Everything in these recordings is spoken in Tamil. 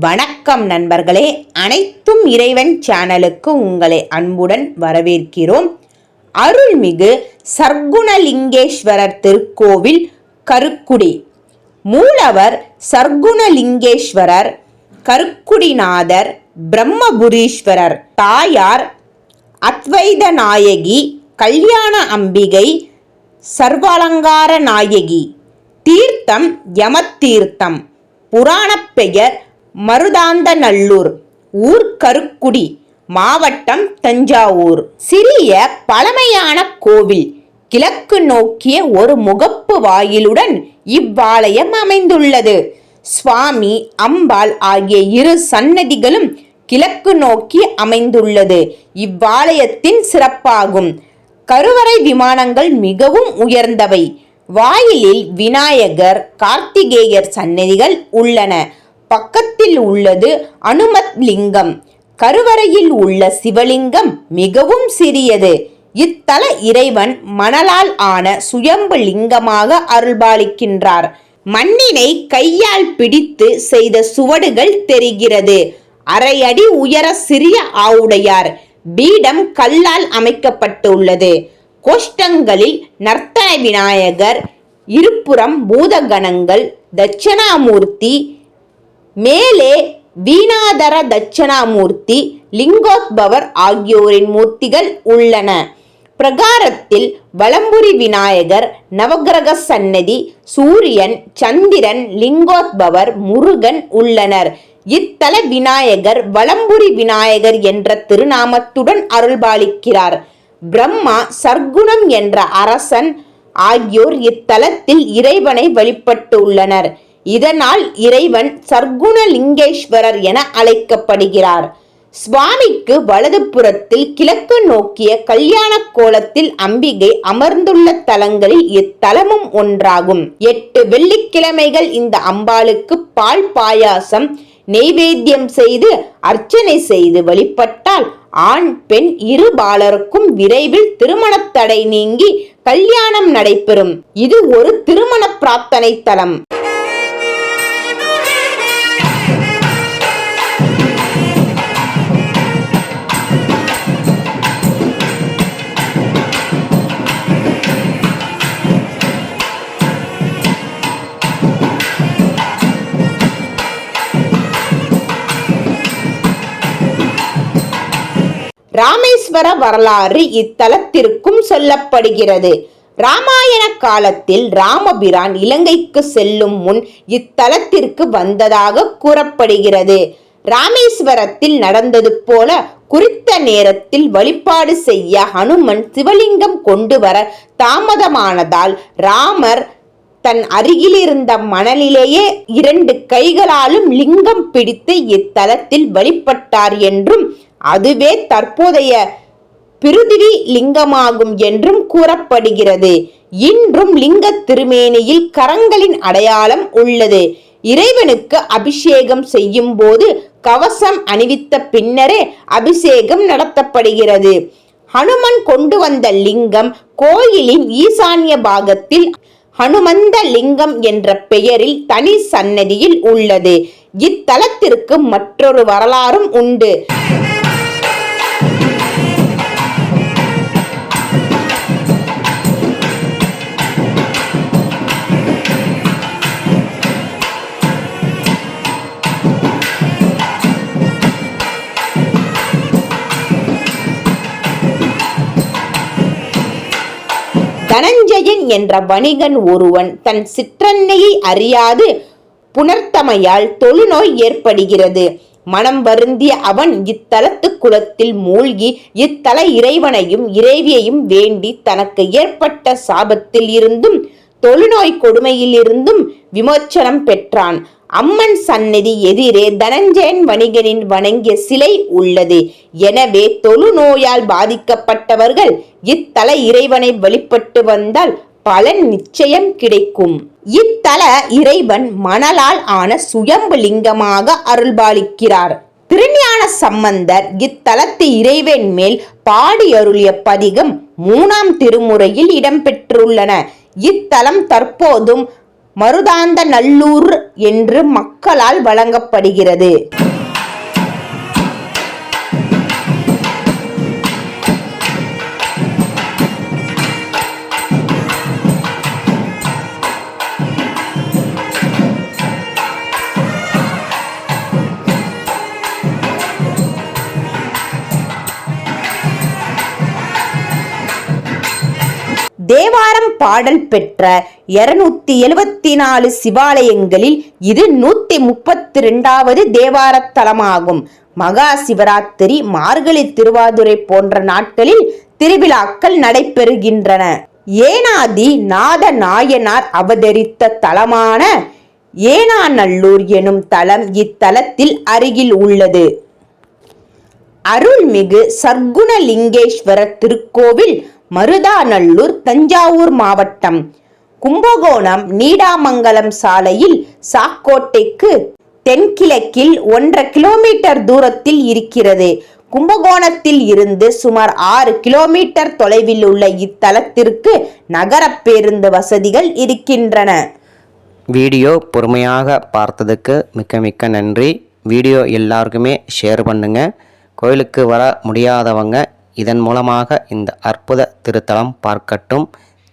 வணக்கம் நண்பர்களே. அனைத்தும் இறைவன் சேனலுக்கு உங்களை அன்புடன் வரவேற்கிறோம். அருள்மிகு சர்க்குணலிங்கேஸ்வரர் திருக்கோவில் கருக்குடி. மூலவர் சர்க்குணலிங்கேஸ்வரர் கருக்குடிநாதர் பிரம்மபுரீஸ்வரர் தாயார் அத்வைத நாயகி கல்யாண அம்பிகை சர்வாலங்கார நாயகி தீர்த்தம் யமத்தீர்த்தம் புராணப் பெயர் மருதாந்தநல்லூர் ஊர் கருக்குடி மாவட்டம் தஞ்சாவூர். சிறிய பழமையான கோவில் கிழக்கு நோக்கிய ஒரு முகப்பு வாயிலுடன் இவ்வாலயம் அமைந்துள்ளது. சுவாமி அம்பாள் ஆகிய இரு சன்னதிகளும் கிழக்கு நோக்கி அமைந்துள்ளது. இவ்வாலயத்தின் சிறப்பாகும். கருவறை விமானங்கள் மிகவும் உயர்ந்தவை. வாயிலில் விநாயகர் கார்த்திகேயர் சன்னதிகள் உள்ளன. பக்கத்தில் உள்ளது அனுமத் லிங்கம் கருவறையில் உள்ள சிவலிங்கம் மிகவும் சிறியது. இத்தல இறைவன் மணலால் ஆன சுயம்பு லிங்கமாக அருள்பாலிக்கின்றார். மண்ணினை கையால் பிடித்து செய்த சுவடுகள் தெரிகிறது. அரை அடி உயர சிறிய ஆவுடையார். பீடம் கல்லால் அமைக்கப்பட்டுள்ளது. கோஷ்டங்களில் நர்த்தன விநாயகர் இருபுறம் பூதகணங்கள் தட்சணாமூர்த்தி மேலே வீணாதர தட்சணாமூர்த்தி லிங்கோத்பவர் ஆகியோரின் மூர்த்திகள் உள்ளன. பிரகாரத்தில் வலம்புரி விநாயகர் நவகிரக சன்னதி சூரியன் சந்திரன் லிங்கோத்பவர் முருகன் உள்ளனர். இத்தல விநாயகர் வலம்புரி விநாயகர் என்ற திருநாமத்துடன் அருள்பாலிக்கிறார். பிரம்மா சர்க்குணம் என்ற அரசன் ஆகியோர் இத்தலத்தில் இறைவனை வழிபட்டுள்ளனர் இதனால் இறைவன் சர்க்குணலிங்கேஸ்வரர் என அழைக்கப்படுகிறார். சுவாமிக்கு வலது புறத்தில் கிழக்கு நோக்கிய கல்யாண கோலத்தில் அம்பிகை அமர்ந்துள்ள தலங்களில் இத்தலமும் ஒன்றாகும். எட்டு வெள்ளிக்கிழமைகள் இந்த அம்பாளுக்கு பால் பாயாசம் நெய்வேத்தியம் செய்து அர்ச்சனை செய்து வழிபட்டால் ஆண் பெண் இரு பாலருக்கும் விரைவில் திருமணத் தடை நீங்கி கல்யாணம் நடைபெறும். இது ஒரு திருமண பிரார்த்தனை தலம். ராமேஸ்வர வரலாறு இத்தலத்திற்கும் சொல்லப்படுகிறது. ராமாயண காலத்தில் ராமபிரான் இலங்கைக்கு செல்லும் முன் இத்தலத்திற்கு வந்ததாக கூறப்படுகிறது. ராமேஸ்வரத்தில் நடந்தது போல குறித்த நேரத்தில் வழிபாடு செய்ய ஹனுமன் சிவலிங்கம் கொண்டு வர தாமதமானதால் ராமர் தன் அருகிலிருந்த மணலிலேயே இரண்டு கைகளாலும் லிங்கம் பிடித்து இத்தலத்தில் வழிபட்டார் என்றும் அதுவே தற்போதைய பிருதிவி லிங்கமாகும் என்றும் கூறப்படுகிறது. இன்றும் லிங்க திருமேனியில் கரங்களின் அடையாளம் உள்ளது. இறைவனுக்கு அபிஷேகம் செய்யும் போது கவசம் அணிவித்த பின்னரே அபிஷேகம் நடத்தப்படுகிறது. ஹனுமன் கொண்டு வந்த லிங்கம் கோயிலின் ஈசான்ய பாகத்தில் ஹனுமந்த லிங்கம் என்ற பெயரில் தனி சன்னதியில் உள்ளது. இத்தலத்திற்கு மற்றொரு வரலாறும் உண்டு. விஜயன் என்ற வணிகன் ஒருவன் தன் சிற்றன்னையை அறியாது புணர்த்தமையால் தொழுநோய் ஏற்படுகிறது. மனம் வருந்திய அவன் இத்தலத்து குலத்தில் மூழ்கி இத்தல இறைவனையும் இறைவியையும் வேண்டி தனக்கு ஏற்பட்ட சாபத்தில் இருந்தும் தொழுநோய் கொடுமையிலிருந்தும் விமோச்சனம் பெற்றான். அம்மன் சந்நிதி எதிரே தனஞ்சயன் வணிகனின் வணங்கிய சிலை உள்ளது. எனவே தொழுநோயால் பாதிக்கப்பட்டவர்கள் இத்தல இறைவனை வழிபட்டு வந்தால் பலன் நிச்சயம் கிடைக்கும். இத்தல இறைவன் மணலால் ஆன சுயம்பு லிங்கமாக அருள்பாலிக்கிறார். திருஞான சம்பந்தர் இத்தலத்து இறைவன் மேல் பாடி அருளிய பதிகம் மூணாம் திருமுறையில் இடம்பெற்றுள்ளன. இத்தலம் தற்போதும் மருதாந்த நல்லூர் என்று மக்களால் வழங்கப்படுகிறது. பாடல் பெற்ற இருநூத்தி எழுவத்தி நாலு சிவாலயங்களில் இது நூத்தி முப்பத்தி ரெண்டாவது தேவாரத்தலமாகும். மகா சிவராத்திரி மார்கழி திருவாதுரை போன்ற நாட்களில் திருவிழாக்கள் நடைபெறுகின்றன. ஏனாதி நாத நாயனார் அவதரித்த தலமான ஏனாநல்லூர் எனும் தலம் இத்தலத்தில் அருகில் உள்ளது. அருள்மிகு சர்க்குணலிங்கேஸ்வரர் திருக்கோவில் மருதாநல்லூர் தஞ்சாவூர் மாவட்டம். கும்பகோணம் நீடாமங்கலம் சாலையில் சாக்கோட்டைக்கு தென்கிழக்கில் ஒன்றரை கிலோமீட்டர் தூரத்தில் இருக்கிறது. கும்பகோணத்தில் இருந்து சுமார் ஆறு கிலோமீட்டர் தொலைவில் உள்ள இத்தலத்திற்கு நகர பேருந்து வசதிகள் இருக்கின்றன. வீடியோ பொறுமையாக பார்த்ததுக்கு மிக்க மிக்க நன்றி. வீடியோ எல்லாருக்குமே ஷேர் பண்ணுங்கள் கோயிலுக்கு வர முடியாதவங்க இதன் மூலமாக இந்த அற்புத திருத்தலம் பார்க்கட்டும்.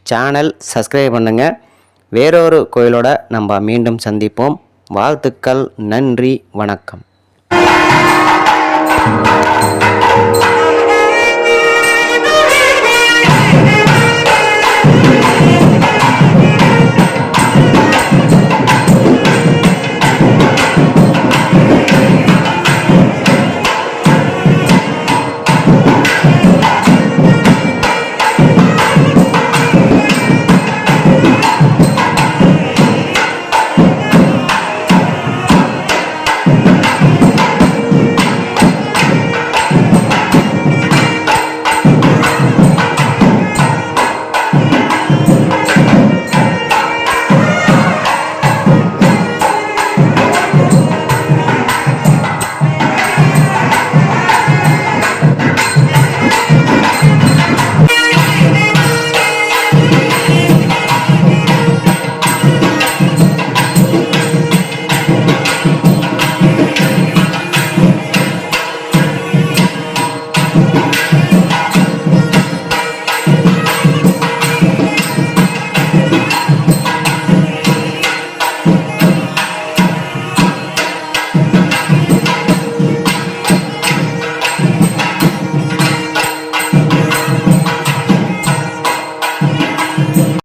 சேனல் சப்ஸ்கிரைப் பண்ணுங்க. வேறொரு கோயிலோட நம்ம மீண்டும் சந்திப்போம். வாழ்த்துக்கள் நன்றி வணக்கம்.